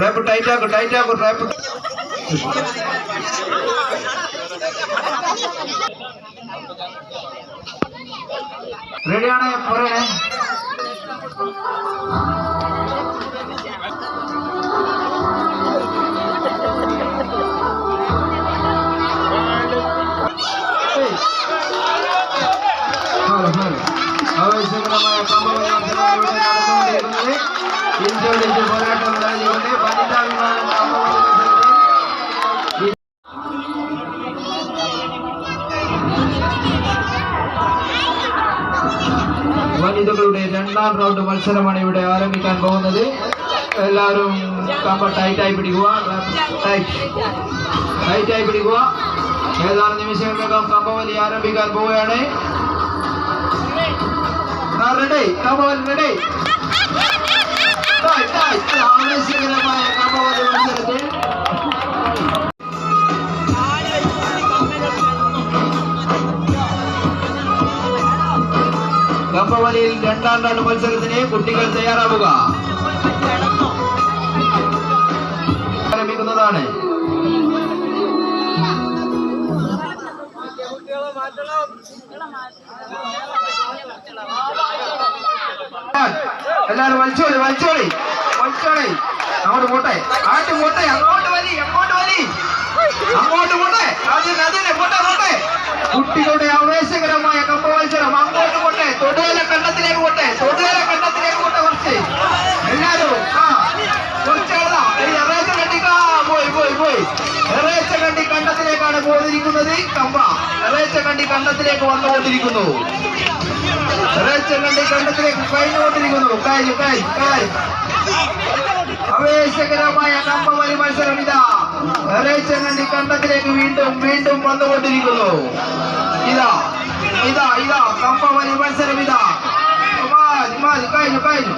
Rap tight आगो tight आगो wrap. Ready आना है, पूरे हैं। हाँ हाँ। हाँ इसे करना ഇഞ്ചോടിഞ്ച് പോരാട്ടം നടന്നുകൊണ്ട് വനിതാ വിഭാഗം വനിതകളുടെ രണ്ടാം റൗണ്ട് മത്സരമാണ് ഇവിടെ ആരംഭിക്കാൻ പോകുന്നത്. എല്ലാവരും കമ്പ ടൈറ്റായി പിടിക്കുക. ടൈറ്റ് ടൈറ്റായി പിടിക്കുക. ഏതാനും നിമിഷങ്ങൾക്കകം കമ്പവലി ആരംഭിക്കാൻ പോവുകയാണ്. റെഡി കമ്പവലി റെഡി കമ്പവലിയിൽ രണ്ടാം റൗണ്ട് മത്സരത്തിന് കുട്ടികൾ തയ്യാറാവുക. ആരംഭിക്കുന്നതാണ്. എല്ലാരും വലിച്ചോളി വലിച്ചോളി വലിച്ചോളി. അങ്ങോട്ട് പോട്ടെ. ആട്ട് പോട്ടെ അങ്ങോട്ട് വലി അങ്ങോട്ട് വലി. അങ്ങോട്ട് പോട്ടെ. അതിന് അതിന് പോട്ടെ പോട്ടെ കുട്ടികളുടെ കണ്ടത്തിലേക്കാണ് പോയിരിക്കുന്നത് കമ്പ എറേച്ച കണ്ടി കണ്ടത്തിലേക്ക് വന്നുകൊണ്ടിരിക്കുന്നു എറേച്ച കണ്ടി കണ്ടത്തിലേക്ക് കഴിഞ്ഞുകൊണ്ടിരിക്കുന്നു കഴിഞ്ഞു കഴിഞ്ഞു കഴിഞ്ഞു ആവേശകരമായ കമ്പവലി മത്സരം ഇതാ എറേച്ചങ്ങണ്ടി കണ്ടത്തിലേക്ക് വീണ്ടും വീണ്ടും വന്നുകൊണ്ടിരിക്കുന്നു ഇതാ ഇതാ ഇതാ കമ്പവലി മത്സരം ഇതാ മതി മതി കഴിഞ്ഞു കഴിഞ്ഞു